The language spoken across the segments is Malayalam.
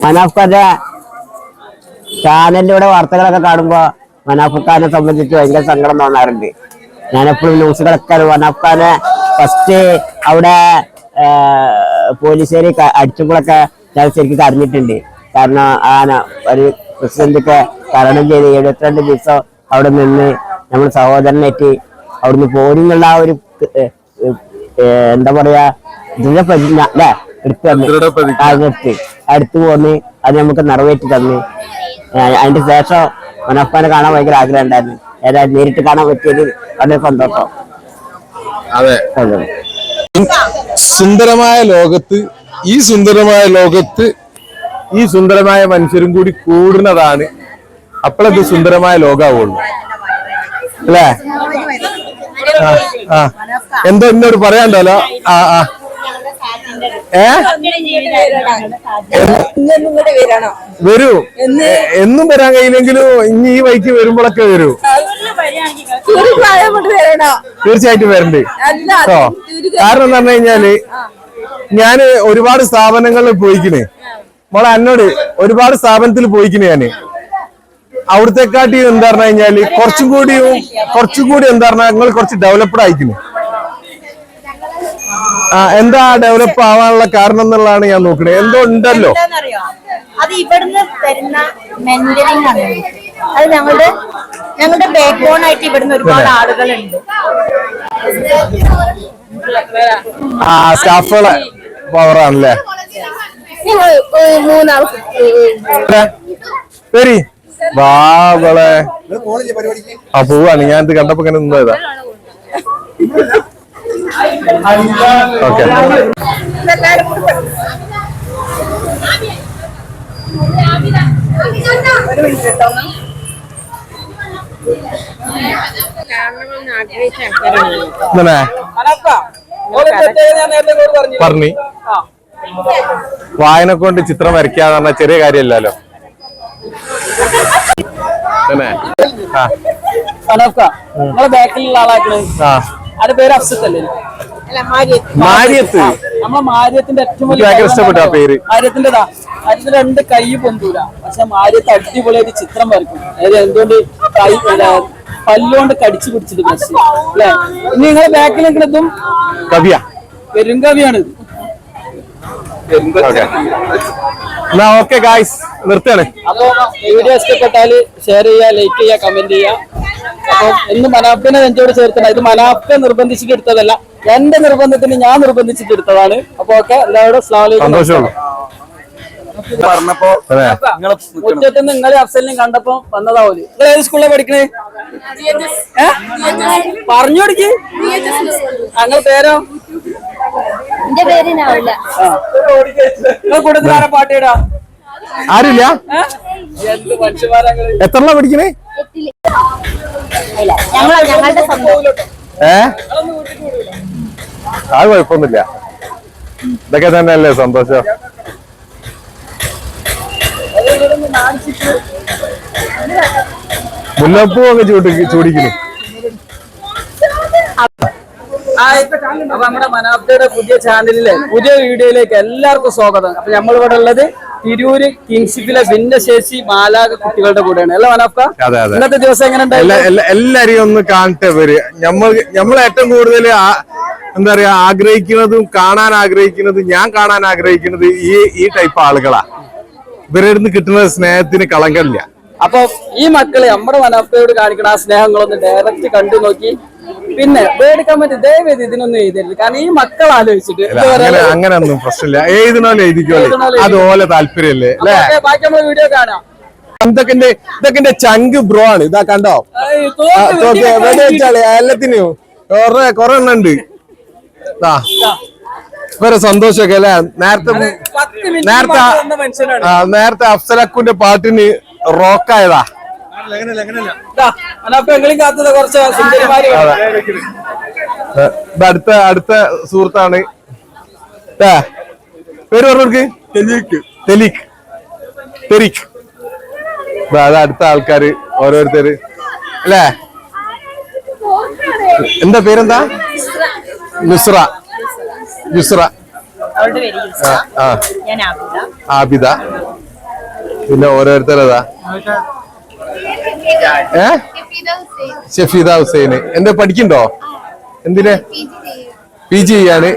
മനാഫ്ഖാന്റെ ചാനലിലൂടെ വാർത്തകളൊക്കെ കാണുമ്പോ മനാഫ്ഖാനെ സംബന്ധിച്ച് ഭയങ്കര സങ്കടം തോന്നാറുണ്ട്. ഞാനെപ്പോഴും ന്യൂസുകളൊക്കെ മനാഫ്ഖാനെ ഫസ്റ്റ് അവിടെ പോലീസുകാരി അടിച്ചപ്പോഴൊക്കെ ഞാൻ ശരിക്കും കരഞ്ഞിട്ടുണ്ട്. കാരണം ആന ഒരു പ്രസിഡന്റൊക്കെ തരണം ചെയ്ത് എഴുപത്തിരണ്ട് ദിവസം അവിടെ നിന്ന് നമ്മൾ സഹോദരനായിട്ട് അവിടുന്ന് പോരുന്നുള്ള ആ ഒരു എന്താ പറയാ ദൃഢപ്രതിജ്ഞ അല്ലേ? എടുത്തു നിർത്തി അടുത്ത് പോന്ന് അത് നമുക്ക് നിറവേറ്റി തന്നു. അതിന്റെ ശേഷം മനോപ്പാനെ കാണാൻ ഭയങ്കര ആഗ്രഹം ഉണ്ടായിരുന്നു. ഏതായാലും നേരിട്ട് കാണാൻ പറ്റിയത് വളരെ സന്തോഷം. അതെ. സുന്ദരമായ ലോകത്ത് ഈ സുന്ദരമായ ലോകത്ത് ഈ സുന്ദരമായ മനുഷ്യരും കൂടി കൂടുന്നതാണ്. അപ്പോഴത് സുന്ദരമായ ലോകാവുള്ളൂ. അല്ലേ? എന്തോ എന്നോട് പറയാണ്ടല്ലോ ആ ആ. ഏ? വരൂ. എന്നും വരാൻ കഴിയില്ലെങ്കിലും ഇനി ഈ വൈക്ക് വരുമ്പോഴൊക്കെ വരൂ. തീർച്ചയായിട്ടും വരണ്ട്. കേട്ടോ കാരണം എന്ന് പറഞ്ഞു കഴിഞ്ഞാൽ ഞാൻ ഒരുപാട് സ്ഥാപനങ്ങളിൽ പോയിക്കണേ മോളെ എന്നോട് ഒരുപാട് സ്ഥാപനത്തിൽ പോയിക്കണേ ഞാൻ. അവിടത്തെക്കാട്ടി എന്താ പറഞ്ഞു കഴിഞ്ഞാൽ കുറച്ചും കൂടിയും കുറച്ചും കൂടി എന്താ പറഞ്ഞാൽ നിങ്ങൾ കുറച്ച് ഡെവലപ്ഡ് ആയിക്കുന്നു ആ എന്താ ഡെവലപ്പ് ആവാനുള്ള കാരണം എന്നുള്ളതാണ് ഞാൻ നോക്കുന്നത് എന്തോ ഉണ്ടല്ലോ അത് ഇവിടുന്ന് തരുന്ന മെന്ററിംഗ് ആണ്. അത് ഞങ്ങളുടെ ഞങ്ങളുടെ ബാക്ക് ബോൺ ആയിട്ട് ഇവിടുന്ന് ഒരുപാട് ആളുകളുണ്ട്. ആ സ്റ്റാഫുകളെ പവറാണല്ലേ നിങ്ങൾ മൂന്നാൾ വാവളെ ആ പോവാണ്. ഞാൻ ഇത് കണ്ടപ്പോ ഇങ്ങനെ നിന്നതാ. ഓക്കെ പറഞ്ഞി. വായന കൊണ്ട് ചിത്രം വരയ്ക്കാന്ന് പറഞ്ഞ ചെറിയ കാര്യമല്ലല്ലോ തന്നെ ആ. അനഫ്ക നിങ്ങളെ ബാക്കിലുള്ള ആളാക്കണ് ആ. അതിന്റെ പേര് അഫ്സത്ത് അല്ലേ മാരിയത്ത്. നമ്മളെ മാര്യത്തിന്റെ ഏറ്റവും വലിയ ഇഷ്ടപ്പെട്ടു ആ പേര്. മാര്യത്തിന്റെതാ. അതിന്റെ രണ്ട് കൈ പൊന്തൂല. പക്ഷെ മാര്യത്ത് അടിപൊളിയായിട്ട് ചിത്രം വരക്കും അതായത് എന്തുകൊണ്ട് കൈ പല്ലുകൊണ്ട് കടിച്ചു പിടിച്ചിട്ട് പക്ഷെ അല്ലെ? ഇനി നിങ്ങളെ ബാക്കിൽ നിൽക്കുന്നതും കവിയ. പെരുങ്കവിയാണ് കവിയാണ് എന്നാ ഓക്കെ ഗായ്സ് നിർത്തുകയാണ്. അപ്പൊ വീഡിയോ ഇഷ്ടപ്പെട്ടാൽ ഷെയർ ചെയ്യുക ലൈക്ക് ചെയ്യുക കമന്റ് ചെയ്യുക. അപ്പൊ എന്ന് മനാഫിനെ നെഞ്ചോട് ചേർത്തണം ഇത് മലാപ്പിനെ നിർബന്ധിച്ചിട്ട് എടുത്തതല്ല. എന്റെ നിർബന്ധത്തിന് ഞാൻ നിർബന്ധിച്ചിട്ട് എടുത്തതാണ്. അപ്പൊ ഓക്കെ എല്ലാവരോടും. പറഞ്ഞപ്പോ മുറ്റത്ത് നിങ്ങളെ അഫ്സലിനും കണ്ടപ്പോ വന്നതാവൂൽ നിങ്ങൾ ഏത് സ്കൂളിലാ പഠിക്കണേ? പറഞ്ഞു കൊടുക്ക്. ഞങ്ങൾ പേരോ? നിങ്ങൾ കൂടുതൽ ആരാ പാട്ടിടാ ആരുമില്ല എന്ത് എത്ര പഠിക്കണേ? ഏ? അത് കുഴപ്പമൊന്നുമില്ല. ഇതൊക്കെ തന്നെയല്ലേ സന്തോഷം? മുല്ലപ്പൂ ഒക്കെ ചൂടി ചൂടിക്കുന്നു. അപ്പൊ നമ്മുടെ മനോഹരയുടെ പുതിയ ചാനലിലെ പുതിയ വീഡിയോയിലേക്ക് എല്ലാവർക്കും സ്വാഗതം. അപ്പൊ നമ്മളിവിടെ ഉള്ളത് തിരൂര് കിങ്ഷിപ്പിലെ ഭിന്നശേഷി മാലാക കുട്ടികളുടെ കൂടെയാണ്. അല്ല മനാഫ്ക. ഇന്നത്തെ ദിവസം എങ്ങനെ എല്ലാ എല്ലാരെയും ഒന്ന് കാണട്ടെ ഇവർ. നമ്മൾ നമ്മൾ ഏറ്റവും കൂടുതൽ എന്താ പറയാ ആഗ്രഹിക്കുന്നതും കാണാൻ ആഗ്രഹിക്കുന്നതും ഞാൻ കാണാൻ ആഗ്രഹിക്കുന്നത് ഈ ഈ ടൈപ്പ് ആളുകളാ. ഇവരുടെ കിട്ടുന്ന സ്നേഹത്തിന് കളങ്കമില്ല അപ്പൊ ഈ മക്കളെ നമ്മുടെ മനോഫയോട് കാണിക്കുന്ന ആ സ്നേഹങ്ങളൊന്ന് ഡയറക്റ്റ് കണ്ടു നോക്കി. പിന്നെ വേർഡ് കമന്റ് ദയവേത് ഇതിനൊന്നും എഴുതരുത്. കാരണം ഈ മക്കൾ ആലോചിച്ചിട്ട് അങ്ങനെ അങ്ങനെ ഒന്നും പ്രശ്നമില്ല. എഴുതണോലെ എഴുതിക്കോളെ. എഴുതണോലെ അത് ഓലെ താല്പര്യല്ലേ ബാക്കി നമ്മൾ വീഡിയോ കാണാം. ഇതൊക്കെ ഇതൊക്കെ ചങ്ക് ബ്രോ ആണ്. ഇതാ കണ്ടോ? എല്ലാത്തിനും കൊറേ കൊറേ എണ്ണം ഉണ്ട്. ഇവരെ സന്തോഷമൊക്കെ അല്ലേ? നേരത്തെ നേരത്തെ നേരത്തെ അഫ്സലക്കുന്റെ പാട്ടിന് റോക്കായതാ കാത്തത് കുറച്ച് സുന്ദരിമാര് ഏ, ഇത് അടുത്ത അടുത്ത സുഹൃത്താണ്. പേര് തെരീഖ് അത് അടുത്ത ആൾക്കാര് ഓരോരുത്തര്. അല്ലേ? എന്താ പേരെന്താ? നുസ്ര നുസ്ര ആബിദ. പിന്നെ ഓരോരുത്തരതാ? ഏ? ഷഫീദ ഹുസൈന്. എന്താ പഠിക്കണ്ടോ എന്തിന്? പി ജി ചെയ്യാണ്.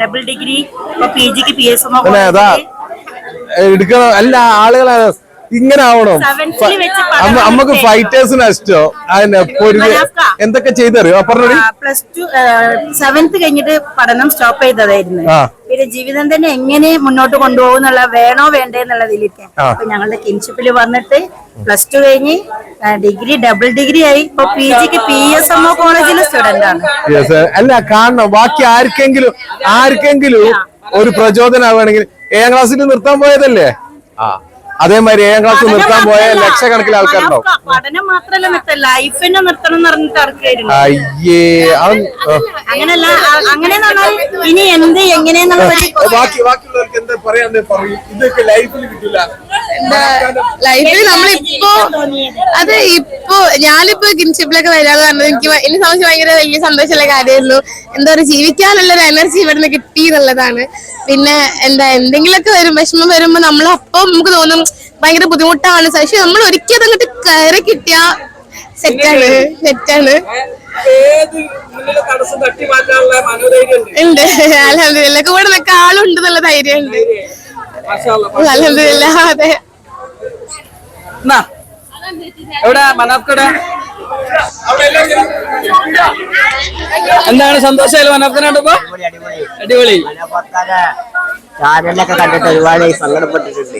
ഡബിൾ ഡിഗ്രി ഇപ്പൊ പി ജിക്ക് പി എസ് അല്ലേ അതാ എടുക്കണം? അല്ല ആളുകളെ ഇങ്ങനെ ആവണം. അമ്മയ്ക്ക് ഫൈറ്റേഴ്സിന് ഇഷ്ടോ അതിനെ പൊരുതി. എന്തൊക്കെ ചെയ്തറിയോ? പറഞ്ഞു പ്ലസ് ടു സെവൻത്ത് കഴിഞ്ഞിട്ട് പഠനം സ്റ്റോപ്പ് ചെയ്തതായിരുന്നു. പിന്നെ ജീവിതം തന്നെ എങ്ങനെ മുന്നോട്ട് കൊണ്ടുപോകുന്നുള്ള വേണോ വേണ്ടേ എന്നുള്ളതിലേക്ക്. അപ്പൊ ഞങ്ങളുടെ കിൻഷിപ്പിൽ വന്നിട്ട് പ്ലസ് ടു കഴിഞ്ഞ് ഡിഗ്രി ഡബിൾ ഡിഗ്രി ആയി. ഇപ്പൊ പി ജിക്ക് പി എസ് എം ഒ കോളേജിലെ സ്റ്റുഡന്റ് ആണ്. അല്ല കാണണം. ബാക്കി ആർക്കെങ്കിലും ആർക്കെങ്കിലും ഒരു പ്രചോദനം ആവുകയാണെങ്കിൽ ഏഴാം ക്ലാസ്സിൽ നിർത്താൻ പോയതല്ലേ? ആ. അതേമാതിരി ഏഴാം ക്ലാസ് നിർത്താൻ പോയ ലക്ഷക്കണക്കിന് ആൾക്കാരുണ്ടാവും മനാഫ്ക, പഠനം മാത്രല്ല നിർത്തം ലൈഫിനെ നിർത്തണം എന്ന് പറഞ്ഞിട്ട് ഇറക്കായിരുന്നു അയ്യേ. അങ്ങനല്ല ഇനി എന്ത് എങ്ങനെയെന്നുള്ള ബാക്കി ബാക്കിയുള്ളവർക്ക് എന്താ പറയാണ്ട് പറയും. ഇതൊക്കെ ലൈഫിൽ കിട്ടില്ല ലൈഫിൽ നമ്മളിപ്പോ അത് ഇപ്പോ ഞാനിപ്പോ കിൻഷിപ്പിലൊക്കെ വരാതെ പറഞ്ഞത് എനിക്ക് എന്നെ സംബന്ധിച്ച് ഭയങ്കര വലിയ സന്തോഷമുള്ള കാര്യമായിരുന്നു. എന്താ പറയുക ജീവിക്കാനുള്ള ഒരു എനർജി ഇവിടുന്ന് കിട്ടി. എന്നുള്ളതാണ്. പിന്നെ എന്താ എന്തെങ്കിലുമൊക്കെ വരും വിഷമം വരുമ്പോ നമ്മൾ അപ്പം നമുക്ക് തോന്നും ഭയങ്കര ബുദ്ധിമുട്ടാണ്. പക്ഷെ നമ്മൾ ഒരിക്കലും അങ്ങോട്ട് കയറി കിട്ടിയ സെറ്റാണ് സെറ്റാണ്. ഉണ്ട്. അലഹമില്ല കൂടെ നിൽക്കാൻ ആളുണ്ട് എന്നുള്ള ധൈര്യമുണ്ട്. അലഹമില്ല അതെ. എവിടെ മനാഫ്കടെ? എന്താണ് സന്തോഷമായാലും മനാഫ്കനായിട്ടിപ്പോ അടിപൊളി. ചാനലൊക്കെ കണ്ടിട്ട് ഒരുപാട് സങ്കടപ്പെട്ടിട്ടുണ്ട്